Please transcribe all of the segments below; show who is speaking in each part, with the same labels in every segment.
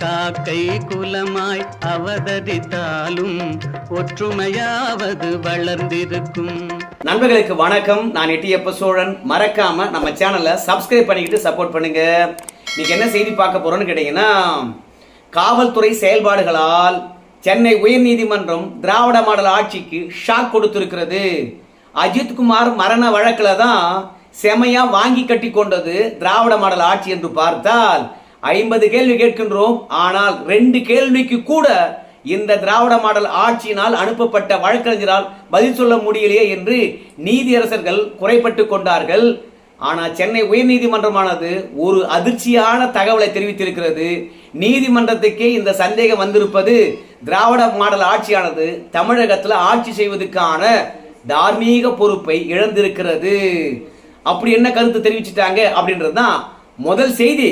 Speaker 1: காக்கை குலமாய் அவதரித்தாலும் ஒற்றுமையாவது வளர்ந்திருக்கும்.
Speaker 2: நண்பர்களுக்கு வணக்கம். நான் எட்டியப்ப சோழன் மறக்காம நம்ம சேனலை சப்ஸ்கிரைப் பண்ணிக்கிட்டு சப்போர்ட் பண்ணுங்க. இன்னைக்கு என்ன செய்தி பார்க்க போறோம்னு கேட்டீங்கன்னா காவல்துறை செயல்பாடுகளால் சென்னை உயர்நீதிமன்றம் திராவிட மாடல் ஆட்சிக்கு ஷாக் கொடுத்திருக்கிறது. அஜித்குமார் மரண வழக்கில் தான் செமையா வாங்கி கட்டி கொண்டது திராவிட மாடல் ஆட்சி என்று பார்த்தால் ஐம்பது கேள்வி கேட்கின்றோம். ஆனால் ரெண்டு கேள்விக்கு கூட இந்த திராவிட மாடல் ஆட்சியினால் அனுப்பப்பட்ட வழக்கறிஞரால் பதில் சொல்ல முடியலையே என்று நீதியரசர்கள் குறைப்பட்டு கொண்டார்கள். ஆனால் சென்னை உயர்நீதிமன்றமானது ஒரு அதிர்ச்சியான தகவலை தெரிவித்திருக்கிறது. நீதிமன்றத்துக்கே இந்த சந்தேகம் வந்திருப்பது திராவிட மாடல் ஆட்சியானது தமிழகத்தில் ஆட்சி செய்வதற்கான தார்மீக பொறுப்பை இழந்திருக்கிறது. அப்படி என்ன கருத்து தெரிவிச்சிட்டாங்க அப்படின்றது தான் முதல் செய்தி.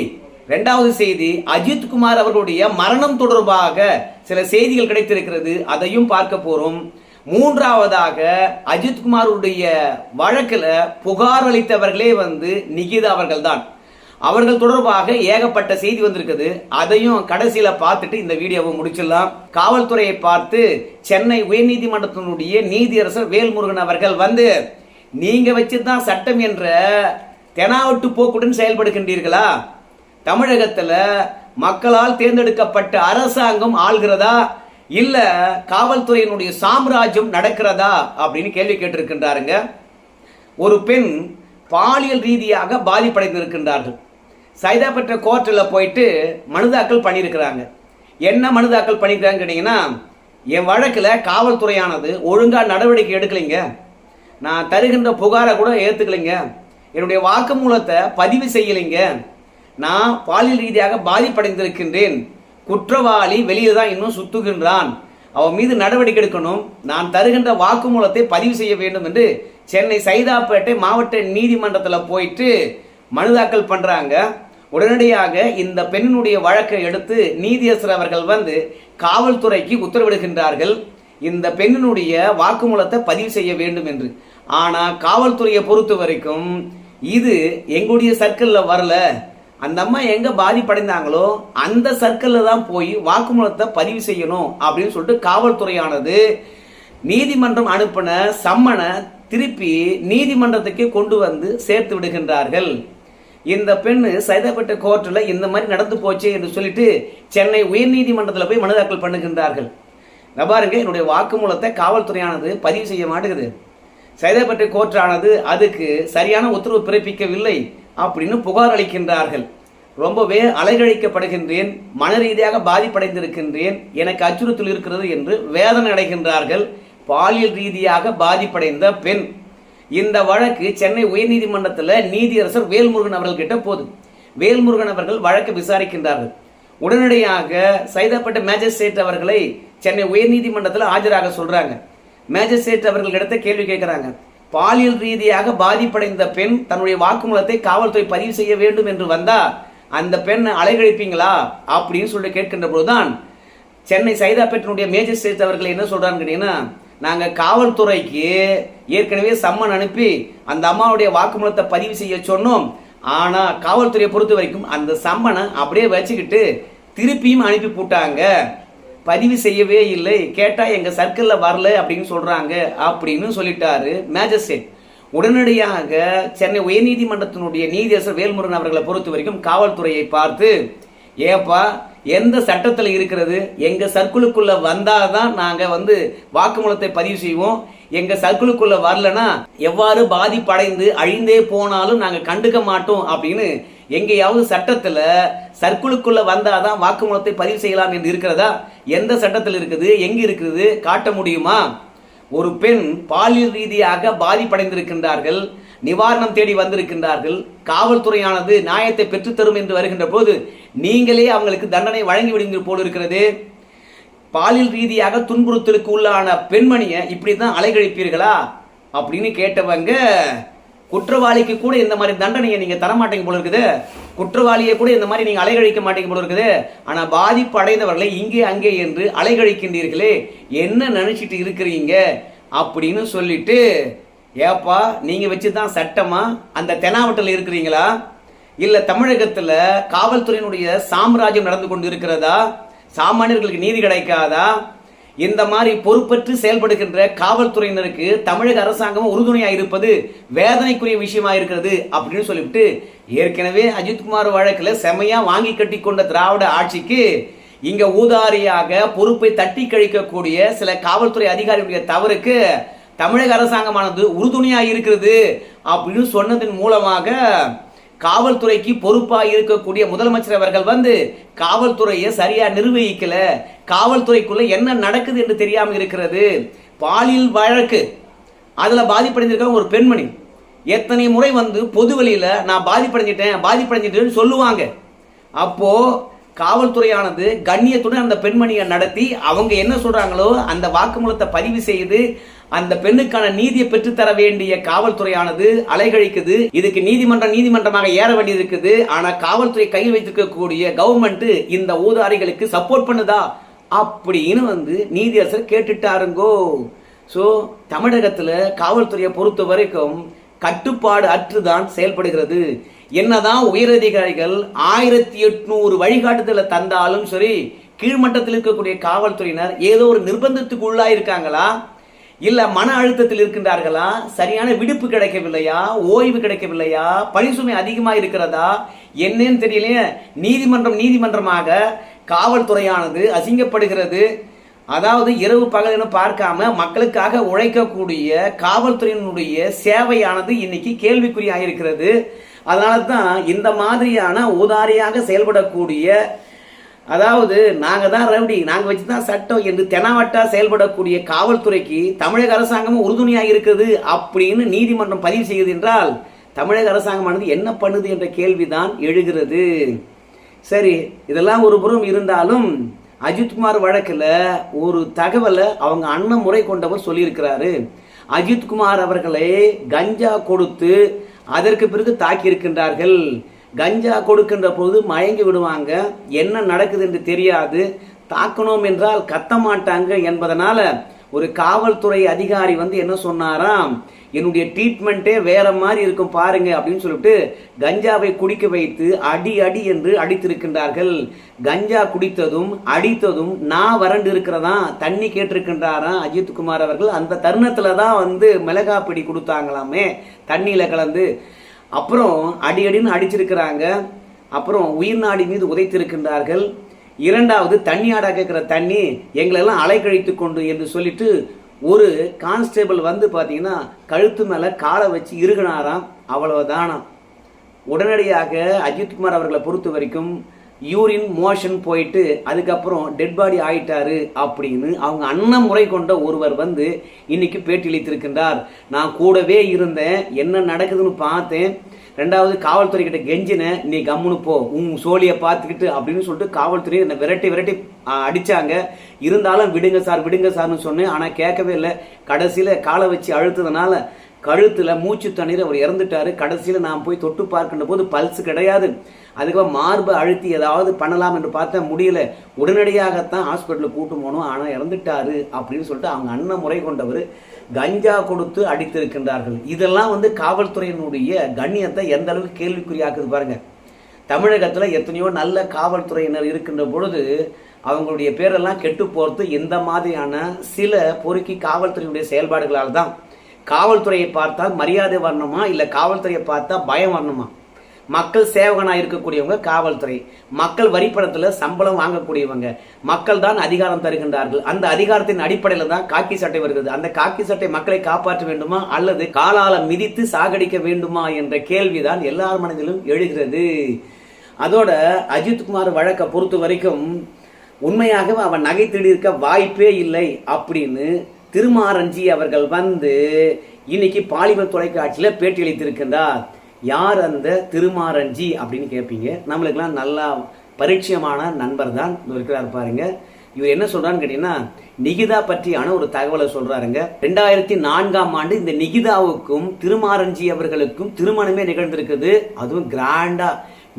Speaker 2: ரெண்டாவது செய்தி அஜித் குமார் அவர்களுடைய மரணம் தொடர்பாக சில செய்திகள் கிடைத்திருக்கிறது. அதையும் பார்க்க போறோம். மூன்றாவதாக அஜித் குமாருடைய வழக்கில் புகார் அளித்தவர்களே வந்து நிகிதா அவர்கள் தான் அவர்கள் தொடர்பாக ஏகப்பட்ட செய்தி வந்திருக்குது. அதையும் கடைசியில பார்த்துட்டு இந்த வீடியோவை முடிச்சிடலாம். காவல்துறையை பார்த்து சென்னை உயர்நீதிமன்றத்தினுடைய நீதியரசர் வேல்முருகன் அவர்கள் வந்து நீங்க வச்சுதான் சட்டம் என்ற தெனாவட்டு போக்குடன் செயல்படுகின்றீர்களா? தமிழகத்தில் மக்களால் தேர்ந்தெடுக்கப்பட்ட அரசாங்கம் ஆள்கிறதா? இல்ல காவல்துறையினுடைய சாம்ராஜ்யம் நடக்கிறதா? அப்படின்னு கேள்வி கேட்டிருக்கின்றாருங்க. ஒரு பெண் பாலியல் ரீதியாக பாதிப்படைந்திருக்கின்றார்கள். சைதாப்பேட்டை கோர்ட்டில் போயிட்டு மனுதாக்கல் பண்ணியிருக்கிறாங்க. என்ன மனுதாக்கல் பண்ணியிருக்காங்கன்னு கேட்டிங்கன்னா என் வழக்கில் காவல்துறையானது ஒழுங்காக நடவடிக்கை எடுக்கலைங்க. நான் தருகின்ற புகாரை கூட ஏற்றுக்கலைங்க என்னுடைய வாக்குமூலத்தை பதிவு செய்யலைங்க. நான் பாலியல் ரீதியாக பாதிப்படைந்திருக்கின்றேன். குற்றவாளி வெளியே தான் இன்னும் சுத்துகின்றான். அவன் மீது நடவடிக்கை எடுக்கணும். நான் தருகின்ற வாக்குமூலத்தை பதிவு செய்ய வேண்டும் என்று சென்னை சைதாப்பேட்டை மாவட்ட நீதிமன்றத்தில் போயிட்டு மனு தாக்கல் உடனடியாக இந்த பெண்ணுடைய வழக்கை எடுத்து நீதியரசர் அவர்கள் வந்து காவல்துறைக்கு உத்தரவிடுகின்றார்கள். இந்த பெண்ணினுடைய வாக்குமூலத்தை பதிவு செய்ய வேண்டும் என்று. ஆனால் காவல்துறையை பொறுத்த வரைக்கும் இது எங்களுடைய சர்க்கிளில் வரல. அந்த அம்மா எங்க பாதிப்படைந்தாங்களோ அந்த சர்க்கிள்ல தான் போய் வாக்குமூலத்தை பதிவு செய்யணும் அப்படின்னு சொல்லிட்டு காவல்துறையானது நீதிமன்றம் அனுப்பின சம்மனை திருப்பி நீதிமன்றத்துக்கு கொண்டு வந்து சேர்த்து விடுகின்றார்கள். இந்த பெண் சைதாப்பேட்டை கோர்ட்டில் இந்த மாதிரி நடந்து போச்சு என்று சொல்லிட்டு சென்னை உயர்நீதிமன்றத்தில் போய் மனு தாக்கல் பண்ணுகின்றார்கள். இங்க பாருங்க என்னுடைய வாக்குமூலத்தை காவல்துறையானது பதிவு செய்ய மாட்டேங்குது. சைதாப்பேட்டை கோர்ட்டானது அதுக்கு சரியான உத்தரவு பிறப்பிக்கவில்லை. அப்படின்னு புகார் அளிக்கின்றார்கள். ரொம்பவே அலைகழிக்கப்படுகின்றேன் மன ரீதியாக பாதிப்படைந்திருக்கின்றேன் எனக்கு அச்சுறுத்தல் இருக்கிறது என்று வேதனை அடைகின்றார்கள். பாலியல் ரீதியாக பாதிப்படைந்த பெண். இந்த வழக்கு சென்னை உயர்நீதிமன்றத்தில் நீதியரசர் வேல்முருகன் அவர்கள் கிட்ட போகுது. வேல்முருகன் அவர்கள் வழக்கு விசாரிக்கின்றார்கள். உடனடியாக சைதாப்பட்ட மேஜிஸ்ட்ரேட் அவர்களை சென்னை உயர்நீதிமன்றத்தில் ஆஜராக சொல்றாங்க. மேஜிஸ்ட்ரேட் அவர்களிடத்த கேள்வி கேட்கிறாங்க. பாலியல் ரீதியாக பாதிப்படைந்த பெண் தன்னுடைய வாக்குமூலத்தை காவல்துறை பதிவு செய்ய வேண்டும் என்று வந்தா அந்த பெண் அலைகழிப்பீங்களா? அப்படின்னு சொல்லி கேட்கின்ற போதுதான் சென்னை சைதாப்பேட்டினுடைய மேஜிஸ்ட்ரேட் அவர்கள் என்ன சொல்றான்னு கேட்டீங்கன்னா நாங்கள் காவல்துறைக்கு ஏற்கனவே சம்மன் அனுப்பி அந்த அம்மாவுடைய வாக்குமூலத்தை பதிவு செய்ய சொன்னோம். ஆனால் காவல்துறையை பொறுத்த வரைக்கும் அந்த சம்மனை அப்படியே வச்சுக்கிட்டு திருப்பியும் அனுப்பி போட்டாங்க. பதிவு செய்யவே இல்லை. கேட்டால் எங்கள் சர்க்கிளில் வரல அப்படின்னு சொல்கிறாங்க அப்படின்னு சொல்லிட்டாரு மேஜிஸ்ட்ரேட் உடனடியாக சென்னை உயர்நீதிமன்றத்தினுடைய நீதியரசர் வேல்முருகன் அவர்களை பொறுத்த வரைக்கும் காவல்துறையை பார்த்து ஏப்பா எந்த சட்டத்தில் இருக்கிறது? எங்க வந்தால் வந்தாதான் நாங்கள் வந்து வாக்குமூலத்தை பதிவு செய்வோம். எங்கள் சர்க்கிளுக்குள்ளே வரலன்னா எவ்வாறு பாதிப்படைந்து அழிந்தே போனாலும் நாங்கள் கண்டுக்க மாட்டோம் அப்படின்னு எங்கேயாவது சட்டத்தில் சர்க்குலுக்குள்ளே வந்தால் தான் வாக்குமூலத்தை பதிவு செய்யலாம் என்று இருக்கிறதா? எந்த சட்டத்தில் இருக்குது? எங்கே இருக்குது? காட்ட முடியுமா? ஒரு பெண் பாலியல் ரீதியாக பாதிப்படைந்திருக்கின்றார்கள் நிவாரணம் தேடி வந்திருக்கின்றார்கள் காவல்துறையானது நியாயத்தை பெற்றுத்தரும் என்று வருகின்ற போது நீங்களே அவங்களுக்கு தண்டனை வழங்கி விடுங்க போல் இருக்கிறது. பாலியல் ரீதியாக துன்புறுத்தலுக்கு உள்ளான பெண்மணியை இப்படி தான் அலைகழிப்பீர்களா? அப்படின்னு கேட்டவங்க குற்றவாளிக்கு கூட இந்த மாதிரி தண்டனையை நீங்க தர மாட்டீங்க போல இருக்குது. குற்றவாளியை கூட இந்த மாதிரி நீங்க அலைகழிக்க மாட்டீங்க போல இருக்குது. ஆனா பாதிப்பு அடைந்தவர்களை இங்கே அங்கே என்று அலைகழிக்கின்றீர்களே. என்ன நினைச்சிட்டு இருக்கிறீங்க? அப்படின்னு சொல்லிட்டு ஏப்பா நீங்க வச்சுதான் சட்டமா அந்த தெனாவட்டில் இருக்கிறீங்களா? இல்ல தமிழகத்துல காவல்துறையினுடைய சாம்ராஜ்யம் நடந்து கொண்டு இருக்கிறதா சாமானியர்களுக்கு நீதி கிடைக்காதா? இந்த மாதிரி பொறுப்பற்று செயல்படுகின்ற காவல்துறையினருக்கு தமிழக அரசாங்கம் உறுதுணையா இருப்பது வேதனைக்குரிய விஷயமா இருக்கிறது அப்படின்னு சொல்லிவிட்டு ஏற்கனவே அஜித்குமார் வழக்கில் செமையா வாங்கி கட்டி கொண்ட திராவிட ஆட்சிக்கு இங்க ஊதாரியாக பொறுப்பை தட்டி கழிக்கக்கூடிய சில காவல்துறை அதிகாரிகளுடைய தவறுக்கு தமிழக அரசாங்கமானது உறுதுணையா இருக்கிறது அப்படின்னு சொன்னதன் மூலமாக காவல்துறைக்கு பொறுப்பாக இருக்கக்கூடிய முதலமைச்சர் அவர்கள் வந்து காவல்துறையை சரியா நிர்வகிக்கல. காவல்துறைக்குள்ள என்ன நடக்குது என்று தெரியாமல் இருக்கிறது. பாலியல் வழக்கு. அதில் பாதிப்படைந்திருக்க ஒரு பெண்மணி. எத்தனை முறை வந்து பொது வெளியில நான் பாதிப்படைஞ்சிட்டேன் பாதிப்படைஞ்சிட்டேன்னு சொல்லுவாங்க. அப்போது காவல்துறையானது கண்ணியத்துடன் அந்த பெண்மணியை நடத்தி அவங்க என்ன சொல்றாங்களோ அந்த வாக்குமூலத்தை பதிவு செய்து அந்த பெண்ணுக்கான நீதியை பெற்றுத்தர வேண்டிய காவல்துறையானது அலைகழிக்குது. இதுக்கு நீதிமன்றம் நீதிமன்றமாக ஏற வேண்டியது இருக்குது. ஆனா காவல்துறை கையில் வைத்திருக்கக்கூடிய கவர்மெண்ட் இந்த ஊதாரிகளுக்கு சப்போர்ட் பண்ணுதா? அப்படின்னு வந்து நீதியரசர் கேட்டுட்டாருங்கோ. ஸோ தமிழகத்துல காவல்துறையை பொறுத்த வரைக்கும் கட்டுப்பாடு அற்றுதான் செயல்படுகிறது. என்னதான் உயரதிகாரிகள் ஆயிரத்தி எட்நூறு வழிகாட்டுதலை தந்தாலும் சரி கீழ்மட்டத்தில் இருக்கக்கூடிய காவல்துறையினர் ஏதோ ஒரு நிர்பந்தத்துக்கு உள்ளா இருக்காங்களா இல்ல மன அழுத்தத்தில் இருக்கின்றார்களா? சரியான விடுப்பு கிடைக்கவில்லையா? ஓய்வு கிடைக்கவில்லையா? பணிசுமை அதிகமா இருக்கிறதா? என்னன்னு தெரியலையே. நீதிமன்றம் நீதிமன்றமாக காவல்துறையானது அசிங்கப்படுகிறது. அதாவது இரவு பகல் என பார்க்காம மக்களுக்காக உழைக்கக்கூடிய காவல்துறையினுடைய சேவையானது இன்னைக்கு கேள்விக்குறியாக இருக்கிறது அதனால தான் இந்த மாதிரியான ஊதாரியாக செயல்படக்கூடிய அதாவது நாங்கள் தான் ரவுடி நாங்கள் வச்சு தான் சட்டம் என்று தெனாவட்டா செயல்படக்கூடிய காவல்துறைக்கு தமிழக அரசாங்கமும் உறுதுணையாக இருக்குது அப்படின்னு நீதிமன்றம் பதிவு செய்யுது என்றால் தமிழக அரசாங்கமானது என்ன பண்ணுது என்ற கேள்விதான் எழுகிறது. சரி இதெல்லாம் ஒரு புறம் இருந்தாலும் அஜித்குமார் வழக்கில் ஒரு தகவலை அவங்க அண்ணன் முறை கொண்டவர் சொல்லியிருக்கிறாரு. அஜித்குமார் அவர்களை கஞ்சா கொடுத்து அதற்கு பிறகு தாக்கி இருக்கின்றார்கள். கஞ்சா கொடுக்கின்ற போது மயங்கி விடுவாங்க. என்ன நடக்குது என்று தெரியாது. தாக்கணும் என்றால் கத்த மாட்டாங்க என்பதனால ஒரு காவல்துறை அதிகாரி வந்து என்ன சொன்னாராம்? என்னுடைய ட்ரீட்மெண்ட்டே வேற மாதிரி இருக்கும் பாருங்க அப்படின்னு சொல்லிட்டு கஞ்சாவை குடிக்க வைத்து அடி அடி என்று அடித்திருக்கின்றார்கள். கஞ்சா குடித்ததும் அடித்ததும் நான் வறண்டு இருக்கிறதா? தண்ணி கேட்டிருக்கின்றாராம் அஜித்குமார் அவர்கள்? அந்த தருணத்துல தான் வந்து மிளகா பிடி கொடுத்தாங்களாமே தண்ணியில கலந்து. அப்புறம் அடி அடின்னு அடிச்சிருக்கிறாங்க. அப்புறம் உயிர் நாடி மீது உதைத்திருக்கின்றார்கள். இரண்டாவது தண்ணி ஆடா கேட்கிற தண்ணி எங்களெல்லாம் அலைக்கழித்து கொண்டு என்று சொல்லிட்டு ஒரு கான்ஸ்டேபிள் வந்து பார்த்தீங்கன்னா கழுத்து மேலே காலை வச்சு இருகினாராம் அவ்வளவுதானாம். உடனடியாக அஜித்குமார் அவர்களை பொறுத்த வரைக்கும் யூரின் மோஷன் போயிட்டு அதுக்கப்புறம் டெட் பாடி ஆயிட்டாரு அப்படின்னு அவங்க அண்ணன் முறை கொண்ட ஒருவர் வந்து இன்னைக்கு பேட்டியளித்திருக்கின்றார். நான் கூடவே இருந்தேன் என்ன நடக்குதுன்னு பார்த்தேன். ரெண்டாவது காவல்துறை கிட்ட கெஞ்சின நீ கம்முனு போ உன் சோழியை பார்த்துக்கிட்டு அப்படின்னு சொல்லிட்டு காவல்துறை என்னை விரட்டி விரட்டி அடிச்சாங்க. இருந்தாலும் விடுங்க சார் விடுங்க சார்னு சொன்னேன். ஆனால் கேட்கவே இல்லை. கடைசியில் காலை வச்சு அழுத்ததுனால கழுத்தில் மூச்சு தண்ணீர் அவர் இறந்துட்டாரு. கடைசியில் நான் போய் தொட்டு பார்க்கின்ற போது பல்ஸ் கிடையாது. அதுக்கப்புறம் மார்பை அழுத்தி ஏதாவது பண்ணலாம் என்று பார்த்தா முடியல. உடனடியாகத்தான் ஹாஸ்பிட்டலுக்கு கூட்டு போனோம். ஆனால் இறந்துட்டாரு அப்படின்னு சொல்லிட்டு அவங்க அண்ணன் முறை கொண்டவர் கஞ்சா கொடுத்து அடித்திருக்கின்றார்கள். இதெல்லாம் வந்து காவல்துறையினுடைய கண்ணியத்தை எந்த அளவுக்கு கேள்விக்குறியாக்குது பாருங்க. தமிழகத்தில் எத்தனையோ நல்ல காவல்துறையினர் இருக்கின்ற பொழுது அவங்களுடைய பேரெல்லாம் கெட்டு போறது இந்த மாதிரியான சில பொறுக்கி காவல்துறையினுடைய செயல்பாடுகளால் தான் காவல்துறையை பார்த்தா மரியாதை வரணுமா இல்லை காவல்துறையை பார்த்தா பயம் வரணுமா? மக்கள் சேவகனா இருக்கக்கூடியவங்க காவல்துறை. மக்கள் வரிப்பணத்தில் சம்பளம் வாங்கக்கூடியவங்க. மக்கள் தான் அதிகாரம் தருகின்றார்கள். அந்த அதிகாரத்தின் அடிப்படையில் தான் காக்கி சட்டை வருகிறது. அந்த காக்கி சட்டை மக்களை காப்பாற்ற வேண்டுமா அல்லது காலால மிதித்து சாகடிக்க வேண்டுமா என்ற கேள்விதான் எல்லார் மனதிலும் எழுகிறது. அதோட அஜித்குமார் வழக்கை பொறுத்த வரைக்கும் உண்மையாகவே அவன் நகை இருக்க வாய்ப்பே இல்லை அப்படின்னு திருமாரஞ்சி அவர்கள் வந்து இன்னைக்கு பாலிமர் தொலைக்காட்சியில் பேட்டி அளித்திருக்கின்றார். யார் அந்த திருமாரஞ்சி அப்படின்னு கேட்பீங்க. நம்மளுக்கெல்லாம் நல்லா பரிச்சயமான நண்பர் தான் இருக்கிறார் பாருங்க. இவர் என்ன சொல்றான்னு கேட்டீங்கன்னா நிகிதா பற்றியான ஒரு தகவலை சொல்றாருங்க. ரெண்டாயிரத்தி நான்காம் ஆண்டு இந்த நிகிதாவுக்கும் திருமாரஞ்சி அவர்களுக்கும் திருமணமே நிகழ்ந்திருக்குது. அதுவும் கிராண்டா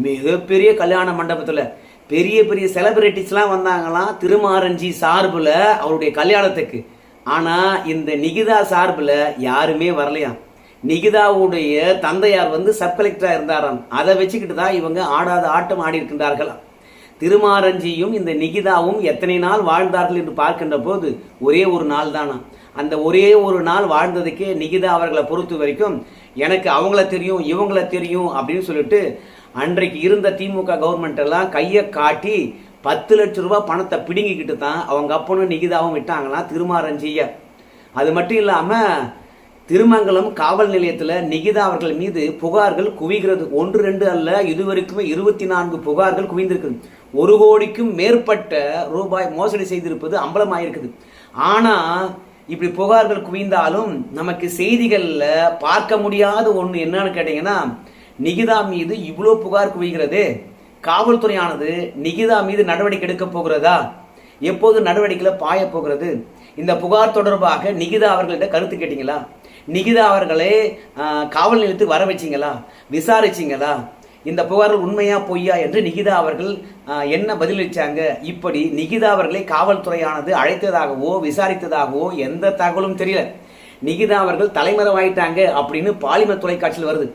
Speaker 2: மிகப்பெரிய கல்யாண மண்டபத்தில். பெரிய பெரிய செலிபிரிட்டிஸ்லாம் வந்தாங்களாம் திருமாரஞ்சி சார்பில் அவருடைய கல்யாணத்துக்கு. ஆனால் இந்த நிகிதா சார்பில் யாருமே வரலையாம் நிகிதாவுடைய தந்தையார் வந்து சப் கலெக்டராக இருந்தாராம். அதை வச்சுக்கிட்டு தான் இவங்க ஆடாத ஆட்டம் ஆடி இருக்கின்றார்களாம். திருமாரஞ்சியும் இந்த நிகிதாவும் எத்தனை நாள் வாழ்ந்தார்கள் என்று பார்க்கின்ற போது ஒரே ஒரு நாள் தானா. அந்த ஒரே ஒரு நாள் வாழ்ந்ததுக்கே நிகிதா அவர்களை பொறுத்த வரைக்கும் எனக்கு அவங்கள தெரியும் இவங்கள தெரியும் அப்படின்னு சொல்லிட்டு அன்றைக்கு இருந்த திமுக கவர்மெண்ட் எல்லாம் கையை காட்டி பத்து லட்ச ரூபாய் பணத்தை பிடுங்கிக்கிட்டு தான் அவங்க அப்பனும் நிகிதாவும் விட்டாங்களாம் திருமாரஞ்சிய. அது மட்டும் இல்லாமல் திருமங்கலம் காவல் நிலையத்தில் நிகிதா அவர்கள் மீது புகார்கள் குவிகிறது. ஒன்று ரெண்டு அல்ல இதுவரைக்குமே இருபத்தி நான்கு புகார்கள் குவிந்திருக்குது. ஒரு கோடிக்கும் மேற்பட்ட ரூபாய் மோசடி செய்திருப்பது அம்பலமாயிருக்குது. ஆனால் இப்படி புகார்கள் குவிந்தாலும் நமக்கு செய்திகளில் பார்க்க முடியாத ஒன்று என்னன்னு கேட்டீங்கன்னா நிகிதா மீது இவ்வளோ புகார் குவிகிறது. காவல்துறையானது நிகிதா மீது நடவடிக்கை எடுக்க போகிறதா? எப்போது நடவடிக்கையில் பாய போகிறது? இந்த புகார் தொடர்பாக நிகிதா அவர்கள்ட்ட கருத்து கேட்டீங்களா? நிகிதா அவர்களே காவல் நிலையத்துக்கு வர வச்சீங்களா? விசாரிச்சீங்களா? இந்த புகார்கள் உண்மையா பொய்யா என்று நிகிதா அவர்கள் என்ன பதிலளிச்சாங்க? இப்படி நிகிதா அவர்களை காவல்துறையானது அழைத்ததாகவோ விசாரித்ததாகவோ எந்த தகவலும் தெரியல. நிகிதா அவர்கள் தலைமறைவாயிட்டாங்க அப்படின்னு பாலிமர் தொலைக்காட்சியில் வருது.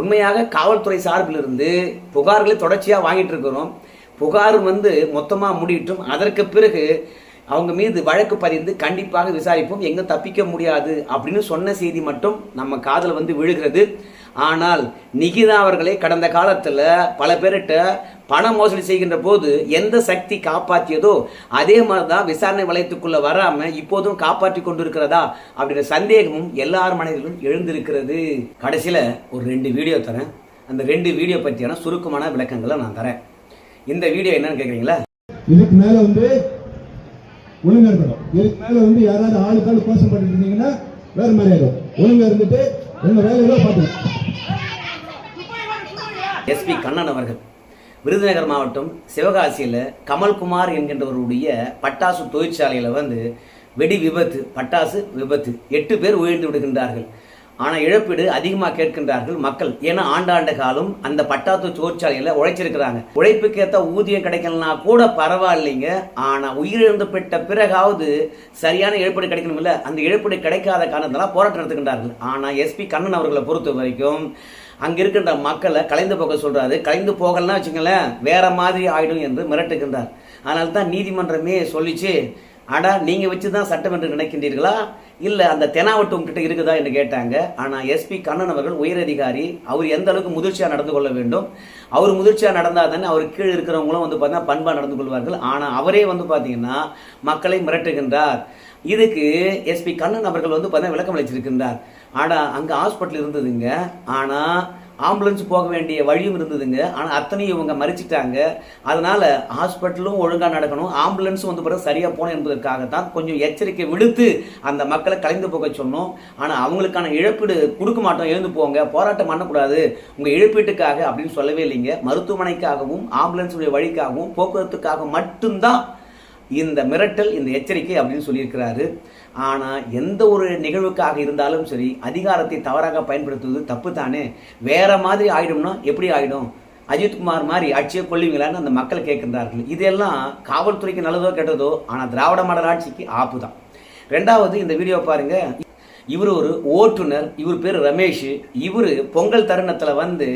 Speaker 2: உண்மையாக காவல்துறை சார்பிலிருந்து புகார்களை தொடர்ச்சியாக வாங்கிட்டு இருக்கிறோம். புகார் வந்து மொத்தமாக முடியட்டும். அதற்கு பிறகு அவங்க மீது வழக்கு பதிந்து கண்டிப்பாக விசாரிப்போம். எங்கே தப்பிக்க முடியாது அப்படின்னு சொன்ன செய்தி மட்டும் நம்ம காதில் வந்து விழுகிறது. ஆனால் நிகிதா அவர்களை கடந்த காலத்தில் பல பேர்கிட்ட பண மோசடி செய்கின்ற போது எந்த சக்தி காப்பாற்றியதோ அதே மாதிரி தான் விசாரணை வளையத்துக்குள்ள வராம இப்போதும் காப்பாற்றி கொண்டிருக்கிறதா அப்படின்ற சந்தேகமும் எல்லார் மனதிலும் எழுந்திருக்கிறது. கடைசியில் ஒரு ரெண்டு வீடியோ தரேன். அந்த ரெண்டு வீடியோ பற்றியான சுருக்கமான விளக்கங்களை நான் தரேன். இந்த வீடியோ என்னன்னு கேட்குறீங்களா
Speaker 3: இதுக்கு மேல வந்து ஒழுங்கா இருக்கணும். இதுக்கு மேல வந்து யாராவது ஆளுக்காள் கோஷம் பண்ணிட்டு இருந்தீங்கன்னா வேற மாதிரி ஆகும் ஒழுங்கா இருந்துட்டு உங்க வேலையில பார்த்துக்கலாம்
Speaker 2: எஸ்பி கண்ணன் அவர்கள் விருதுநகர் மாவட்டம் சிவகாசியில் கமல்குமார் என்கின்றவருடைய பட்டாசு தொழிற்சாலையில் வந்து வெடி விபத்து பட்டாசு விபத்து. எட்டு பேர் உயிர்ந்து விடுகின்றார்கள். ஆனால் இழப்பீடு அதிகமாக கேட்கின்றார்கள் மக்கள். ஏன்னா ஆண்டாண்ட காலம் அந்த பட்டாத்து தொழிற்சாலையில் உழைச்சிருக்கிறாங்க. உழைப்புக்கேற்ற ஊதியம் கிடைக்கலனா கூட பரவாயில்லைங்க. ஆனால் உயிரிழந்து பெற்ற பிறகாவது சரியான இழப்பீடு கிடைக்கணும்ல. அந்த இழப்பீடு கிடைக்காத காரணத்தெல்லாம் போராட்டம் நடத்துகின்றார்கள். ஆனால் எஸ்பி கண்ணன் அவர்களை பொறுத்த வரைக்கும் அங்கே இருக்கின்ற மக்களை கலைந்து போக சொல்கிறாரு கலைந்து போகலன்னா வச்சுங்களேன் வேற மாதிரி ஆயிடும் என்று மிரட்டுகின்றார். அதனால தான் நீதிமன்றமே சொல்லிச்சு அடா நீங்க வச்சுதான் சட்டம் என்று நினைக்கின்றீர்களா? இல்ல அந்த தெனாவட்டு உங்ககிட்ட இருக்குதா என்று கேட்டாங்க. ஆனா எஸ்பி கண்ணன் அவர்கள் உயரதிகாரி அவர் எந்த அளவுக்கு முதிர்ச்சியா நடந்து கொள்ள வேண்டும்? அவர் முதிர்ச்சியா நடந்தா தானே அவர் கீழே இருக்கிறவங்களும் வந்து பார்த்தீங்கன்னா பண்பா நடந்து கொள்வார்கள். ஆனா அவரே வந்து பாத்தீங்கன்னா மக்களை மிரட்டுகின்றார். இதுக்கு எஸ்பி கண்ணன் அவர்கள் வந்து பார்த்தீங்கன்னா விளக்கம் அளிச்சிருக்கின்றார். ஆனா அங்க ஹாஸ்பிட்டல் இருந்ததுங்க. ஆனா ஆம்புலன்ஸ் போக வேண்டிய வழியும் இருந்ததுங்க. ஆனால் அத்தனையும் இவங்க மறிச்சிட்டாங்க. அதனால ஹாஸ்பிட்டலும் ஒழுங்காக நடக்கணும். ஆம்புலன்ஸும் வந்து பிறகு சரியாக போகணும் என்பதற்காக தான் கொஞ்சம் எச்சரிக்கை விடுத்து அந்த மக்களை கலைந்து போக சொன்னோம். ஆனால் அவங்களுக்கான இழப்பீடு கொடுக்க மாட்டோம் எழுந்து போங்க போராட்டம் பண்ணக்கூடாது. உங்கள் இழப்பீட்டுக்காக அப்படின்னு சொல்லவே இல்லைங்க. மருத்துவமனைக்காகவும் ஆம்புலன்ஸுடைய வழிக்காகவும் போக்குவரத்துக்காக மட்டும்தான் இந்த மிரட்டல் இந்த எச்சரிக்கை அப்படின்னு சொல்லியிருக்கிறாரு. ஆனால் எந்த ஒரு நிகழ்வுக்காக இருந்தாலும் சரி அதிகாரத்தை தவறாக பயன்படுத்துவது தப்பு தானே. வேற மாதிரி ஆயிடும்னா எப்படி ஆயிடும்? அஜித்குமார் மாதிரி ஆட்சியை கொள்ளுவீங்களான்னு அந்த மக்கள் கேட்கின்றார்கள். இதெல்லாம் காவல்துறைக்கு நல்லதோ கெட்டதோ ஆனால் திராவிட மாடல் ஆட்சிக்கு ஆப்பு தான். ரெண்டாவது இந்த வீடியோ பாருங்க. இவர் ஒரு ஓட்டுநர் இவர் பேர் ரமேஷ். இவர் பொங்கல் தருணத்தில் வந்து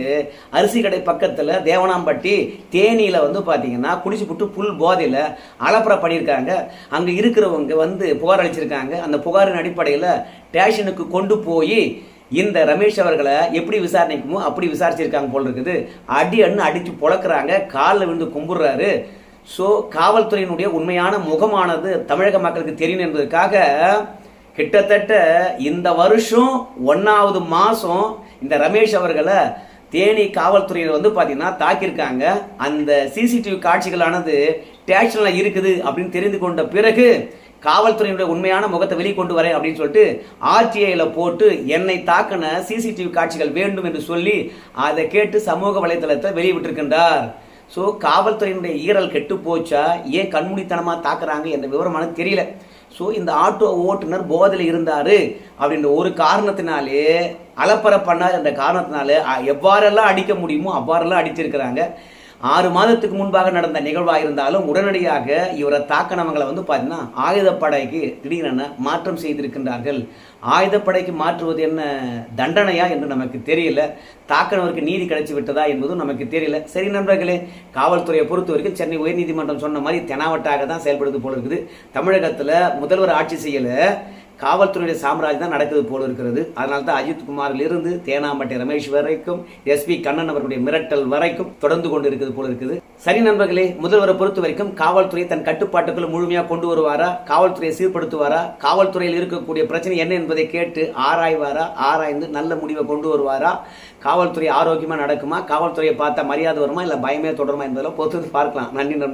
Speaker 2: அரிசி கடை பக்கத்தில் தேவனாம்பட்டி தேனியில் வந்து பார்த்தீங்கன்னா குடிச்சு புட்டு புல் போதையில் அலப்புற பண்ணியிருக்காங்க. அங்கே இருக்கிறவங்க வந்து புகார் அளிச்சிருக்காங்க. அந்த புகாரின் அடிப்படையில் ஸ்டேஷனுக்கு கொண்டு போய் இந்த ரமேஷ் அவர்களை எப்படி விசாரணைக்குமோ அப்படி விசாரிச்சிருக்காங்க போல் இருக்குது அடி அண்ணு அடித்து பொழக்கிறாங்க. காலில் விழுந்து கும்பிடுறாரு. ஸோ காவல்துறையினுடைய உண்மையான முகமானது தமிழக மக்களுக்கு தெரியும் என்பதற்காக கிட்டத்தட்ட இந்த வருஷம் ஒன்னாவது மாசம் இந்த ரமேஷ் அவர்களை தேனி காவல்துறையில் வந்து பார்த்தீங்கன்னா தாக்கியிருக்காங்க. அந்த சிசிடிவி காட்சிகளானது ஸ்டேஷனில் இருக்குது அப்படின்னு தெரிந்து கொண்ட பிறகு காவல்துறையினுடைய உண்மையான முகத்தை வெளியே கொண்டு வரேன் அப்படின்னு சொல்லிட்டு ஆர்டிஐயில் போட்டு என்னை தாக்கின சிசிடிவி காட்சிகள் வேண்டும் என்று சொல்லி அதை கேட்டு சமூக வலைதளத்தை வெளியிட்டிருக்கின்றார். ஸோ காவல்துறையினுடைய ஈரல் கெட்டு போச்சா? ஏன் கண்மூடித்தனமாக தாக்குறாங்க என்ற விவரமான தெரியல. ஸோ இந்த ஆட்டோ ஓட்டுநர் போதையில் இருந்தார் அப்படின்ற ஒரு காரணத்தினாலே அலப்பற பண்ணார் என்ற காரணத்தினாலே எவ்வாறெல்லாம் அடிக்க முடியுமோ அவ்வாறெல்லாம் அடிச்சிருக்கிறாங்க ஆறு மாதத்துக்கு முன்பாக நடந்த நிகழ்வாக இருந்தாலும் உடனடியாக இவரை தாக்கணவங்களை வந்து பார்த்தீங்கன்னா ஆயுதப்படைக்கு திடீரென மாற்றம் செய்திருக்கின்றார்கள். ஆயுதப்படைக்கு மாற்றுவது என்ன தண்டனையா என்று நமக்கு தெரியல. தாக்கணவருக்கு நீதி கிடைச்சி விட்டதா என்பதும் நமக்கு தெரியல. சரி நண்பர்களே காவல்துறையை பொறுத்த வரைக்கும் சென்னை உயர்நீதிமன்றம் சொன்ன மாதிரி தெனாவட்டாக தான் செயல்படுது போல இருக்குது. தமிழகத்தில் முதல்வர் ஆட்சி செய்யல. காவல்துறையுடைய சாம்ராஜ்யம் தான் நடக்குது போல இருக்கிறது. அதனால தான் அஜித் குமாரிலிருந்து தேனாம்பட்டை ரமேஷ் வரைக்கும் எஸ்பி கண்ணன் அவர்களுடைய மிரட்டல் வரைக்கும் தொடர்ந்து கொண்டு இருக்குது போல இருக்குது. சரி நண்பர்களே முதல்வரை பொறுத்த வரைக்கும் காவல்துறை தன் கட்டுப்பாட்டுக்குள்ள முழுமையாக கொண்டு வருவாரா? காவல்துறையை சீர்படுத்துவாரா? காவல்துறையில் இருக்கக்கூடிய பிரச்சனை என்ன என்பது கேட்டு ஆராய்வாரா? ஆராய்ந்து நல்ல முடிவை கொண்டு வருவாரா? காவல்துறை ஆரோக்கியமா நடக்குமா? காவல்துறையை பார்த்தா மரியாதை வருமா? இல்லை பயமே தொடருமா என்பதெல்லாம் பொறுத்து பார்க்கலாம். நன்றி நண்பர்